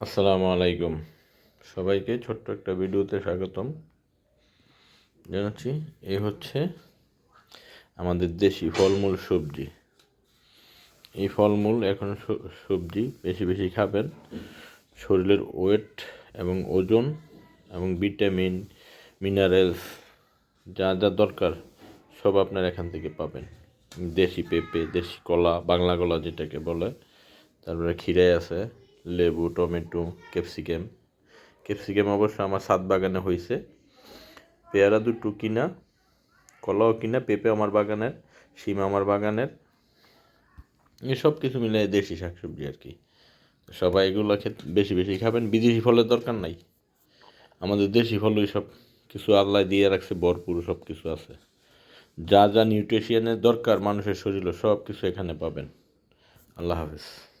আসসালামু আলাইকুম। সবাইকে ছোট্ট একটা ভিডিওতে স্বাগতম জানাচ্ছি। এই হচ্ছে আমাদের দেশি ফলমূল সবজি। এই ফলমূল এখন সবজি বেশি বেশি খাবেন। শরীরের ওয়েট এবং ওজন এবং ভিটামিন, মিনারেলস, যা যা দরকার সব আপনার এখান থেকে পাবেন। দেশি পেঁপে, দেশি কলা, বাংলা কলা যেটাকে বলে, তারপরে খিরে আছে। লেবু, টমেটো, ক্যাপসিকাম। ক্যাপসিকাম অবশ্য আমার সাত বাগানে হয়েছে পেয়ারা দুটো কিনা, কলাও কিনা, পেঁপে আমার বাগানের, শিম আমার বাগানের, এই সব কিছু মিলে দেশি শাকসবজি আর কি। সবাই এগুলো খেতে, বেশি বেশি খাবেন। বিদেশি ফলের দরকার নাই। আমাদের দেশি ফলই সব কিছু আল্লাহ দিয়ে রাখছে, ভরপুর সব কিছু আছে। যা যা নিউট্রিশিয়ানের দরকার মানুষের শরীরে, সব কিছু এখানে পাবেন। আল্লাহ হাফেজ।